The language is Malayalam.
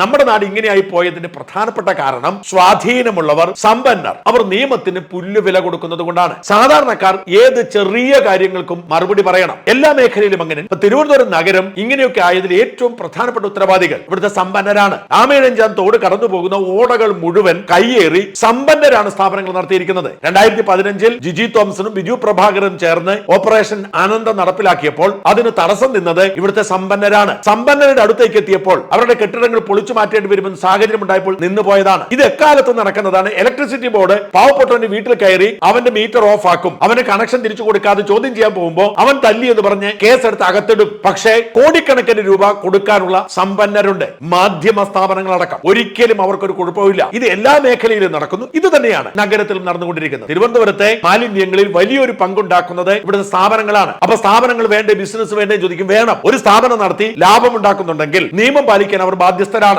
നമ്മുടെ നാട് ഇങ്ങനെയായി പോയതിന്റെ പ്രധാനപ്പെട്ട കാരണം സ്വാധീനമുള്ളവർ സമ്പന്നർ. അവർ നിയമത്തിന് പുല്ല് വില കൊടുക്കുന്നത് കൊണ്ടാണ്. സാധാരണക്കാർ ഏത് ചെറിയ കാര്യങ്ങൾക്കും മറുപടി പറയണം. എല്ലാ മേഖലയിലും അങ്ങനെ. ഇപ്പൊ തിരുവനന്തപുരം നഗരം ഇങ്ങനെയൊക്കെ ആയതിൽ ഏറ്റവും പ്രധാനപ്പെട്ട ഉത്തരവാദികൾ ഇവിടുത്തെ സമ്പന്നരാണ്. ആമേഴഞ്ചാൻ തോട് കടന്നു പോകുന്ന ഓടകൾ മുഴുവൻ കയ്യേറി സമ്പന്നരാണ് സ്ഥാപനങ്ങൾ നടത്തിയിരിക്കുന്നത്. രണ്ടായിരത്തി പതിനഞ്ചിൽ ജിജി തോമസനും ബിജു പ്രഭാകരനും ചേർന്ന് ഓപ്പറേഷൻ ആനന്ദ നടപ്പിലാക്കിയപ്പോൾ അതിന് തടസ്സം നിന്നത് ഇവിടുത്തെ സമ്പന്നരാണ്. സമ്പന്നരുടെ അടുത്തേക്ക് എത്തിയപ്പോൾ അവരുടെ കെട്ടിടങ്ങൾ പൊളിച്ചു മാറ്റേണ്ടി വരുമെന്ന് സാഹചര്യം ഉണ്ടായപ്പോൾ നിന്ന് പോയതാണ്. ഇത് എക്കാലത്തും നടക്കുന്നതാണ്. ഇലക്ട്രിസിറ്റി ബോർഡ് പാവപ്പെട്ടവന്റെ വീട്ടിൽ കയറി അവന്റെ മീറ്റർ ഓഫ് ആക്കും. അവന് കണക്ഷൻ തിരിച്ചു കൊടുക്കാതെ ചോദ്യം ചെയ്യാൻ പോകുമ്പോൾ അവൻ തല്ലി എന്ന് പറഞ്ഞ് കേസെടുത്ത് അകത്തിടും. പക്ഷേ കോടിക്കണക്കിന് രൂപ കൊടുക്കാനുള്ള സമ്പന്നരുണ്ട്. മാധ്യമ സ്ഥാപനങ്ങളടക്കം. ഒരിക്കലും അവർക്കൊരു കുഴപ്പമില്ല ഇത് എല്ലാ മേഖലയിലും നടക്കുന്നു. ഇത് തന്നെയാണ് നഗരത്തിൽ നടന്നുകൊണ്ടിരിക്കുന്നത്. തിരുവനന്തപുരത്തെ മാലിന്യങ്ങളിൽ വലിയൊരു പങ്കുണ്ടാക്കുന്നത് ഇവിടുത്തെ സ്ഥാപനങ്ങളാണ്. അപ്പൊ സ്ഥാപനങ്ങൾ വേണ്ട ബിസിനസ് വേണ്ടേ ചോദിക്കും. വേണം. ഒരു സ്ഥാപനം നടത്തി ലാഭം ഉണ്ടാക്കുന്നുണ്ടെങ്കിൽ നിയമം പാലിക്കാൻ അവർ ബാധ്യസ്ഥരാണ്.